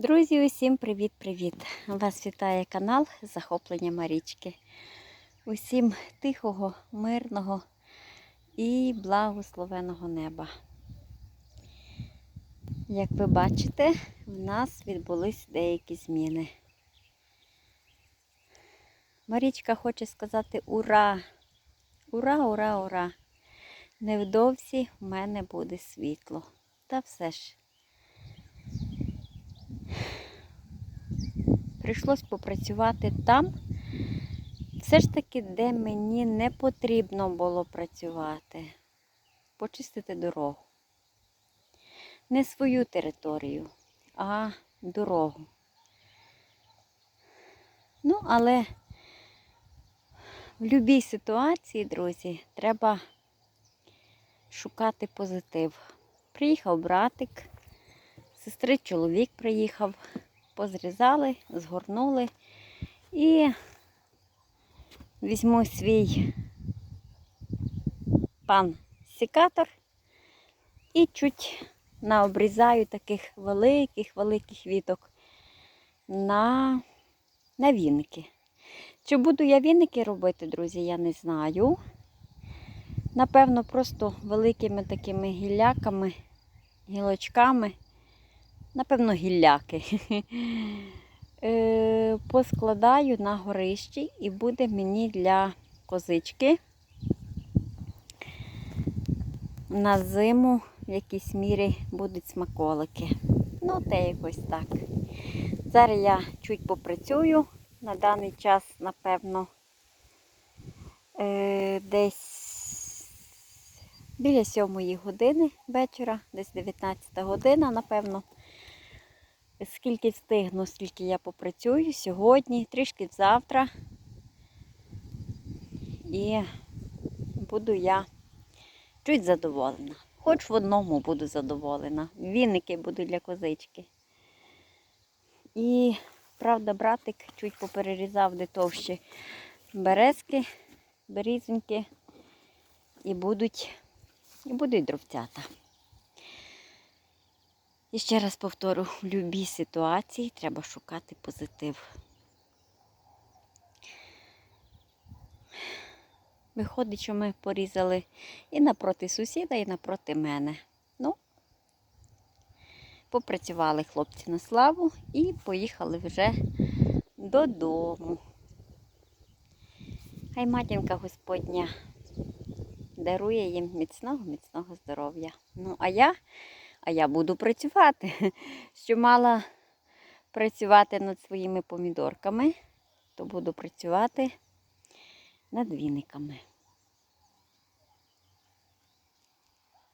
Друзі, усім привіт-привіт! Вас вітає канал Захоплення Марічки. Усім тихого, мирного і благословеного неба. Як ви бачите, в нас відбулись деякі зміни. Марічка хоче сказати ура! Ура, ура, ура! Невдовзі в мене буде світло. Та все ж. Прийшлось попрацювати там, все ж таки, де мені не потрібно було працювати. Почистити дорогу. Не свою територію, а дорогу. Ну, але в будь-якій ситуації, друзі, треба шукати позитив. Приїхав братик, сестри чоловік приїхав позрізали, згорнули і візьму свій пан секатор і чуть наобрізаю таких великих-великих віток на, на віники. Чи буду я віники робити, друзі, я не знаю. Напевно, просто великими такими гілляками, гілочками. Напевно, гілляки. Е, Поскладаю на горищі і буде мені для козички на зиму в якійсь мірі будуть смаколики. Ну, те якось так. Зараз я чуть попрацюю. На даний час, напевно, е, десь біля 7 години вечора, десь 19 година, напевно. Скільки встигну, скільки я попрацюю сьогодні, трішки завтра. І буду я чуть задоволена. Хоч в одному буду задоволена. Віники буду для козички. І, правда, братик чуть поперерізав де товщі березки, берізоньки. І будуть, і будуть дровцята. І ще раз повторю, в будь-якій ситуації треба шукати позитив. Виходить, що ми порізали і напроти сусіда, і напроти мене. Ну, попрацювали хлопці на славу і поїхали вже додому. Хай матінка Господня дарує їм міцного, міцного здоров'я. Ну, а я а я буду працювати. Що мала працювати над своїми помідорками, то буду працювати над віниками.